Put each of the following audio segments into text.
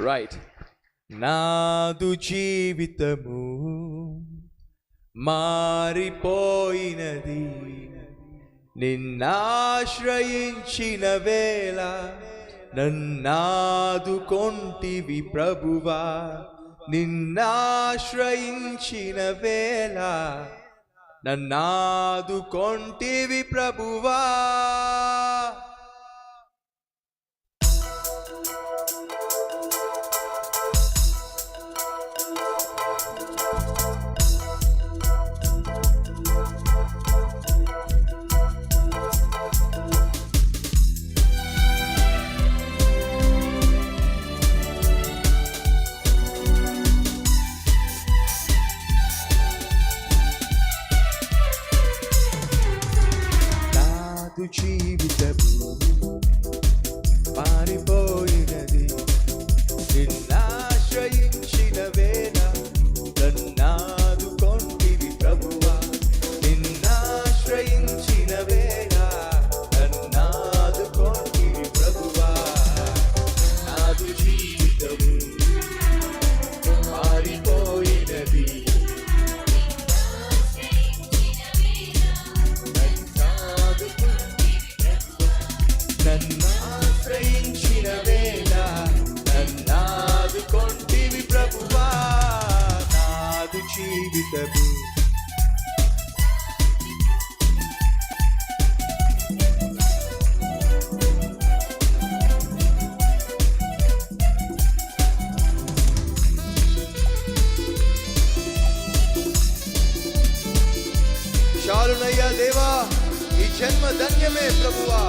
Right నాదు జీవితము మారిపోయినది. నిన్నాశ్రయించిన వేళ నన్నాదుకొంటివి ప్రభువా. నిన్నాశ్రయించిన వేళ నన్నాదుకొంటివి ప్రభువా. Thank you. be taboo. शारुनैया देवा ई जन्म धन्य में प्रभुआ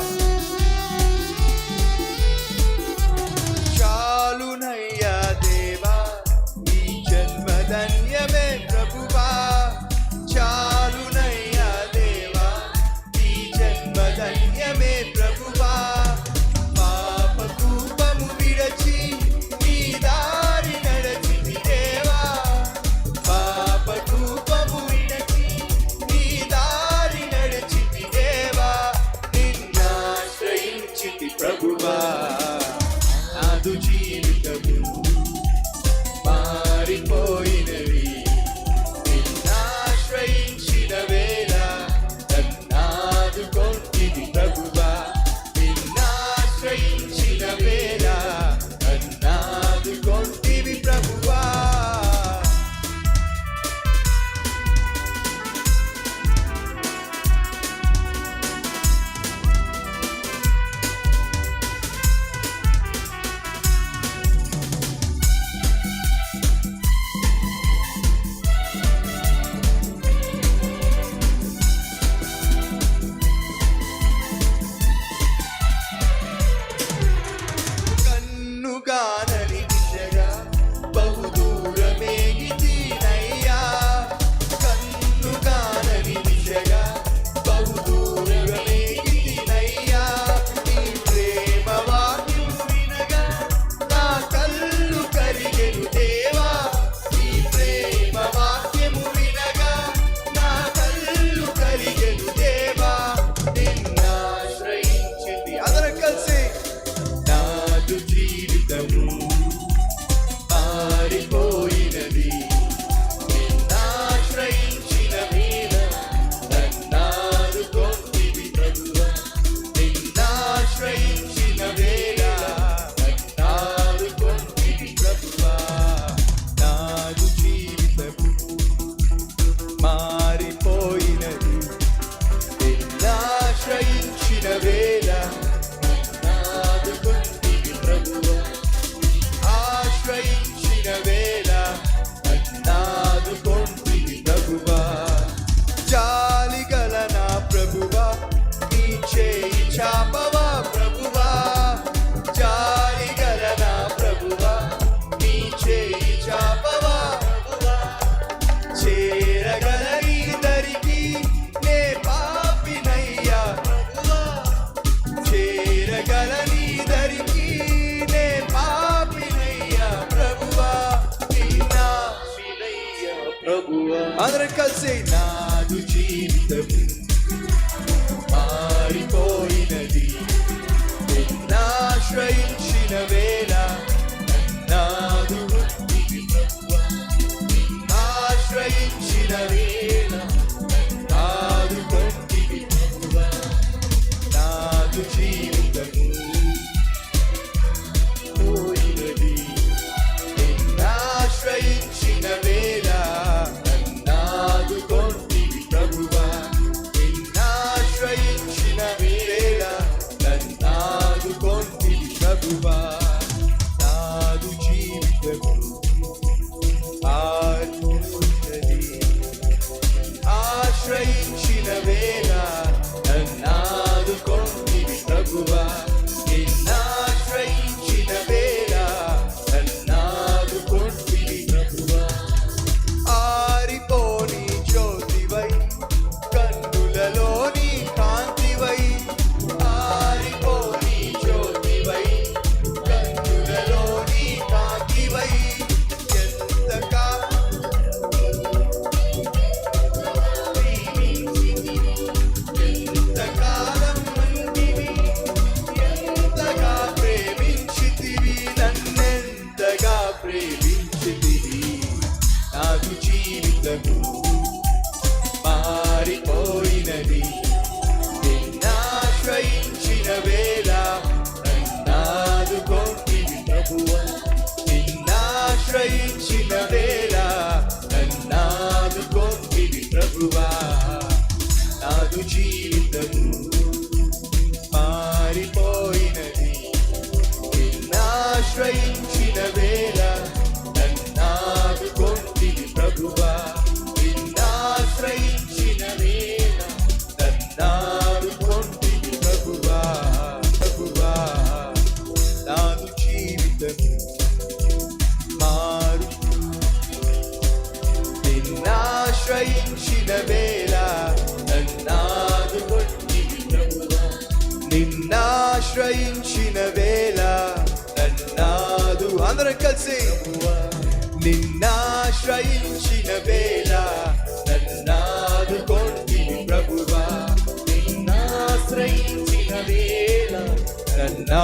casei nada do time também. ఆశ్రయించిన వేళ నన్నాదుకొంటి నిన్నాశ్రయించిన వేళ నన్నాదు అందరం కలిసి. నిన్నాశ్రయించిన వేళ నన్నాదుకొంటి ప్రభువా. నిన్నాశ్రయించిన వేళ నన్నా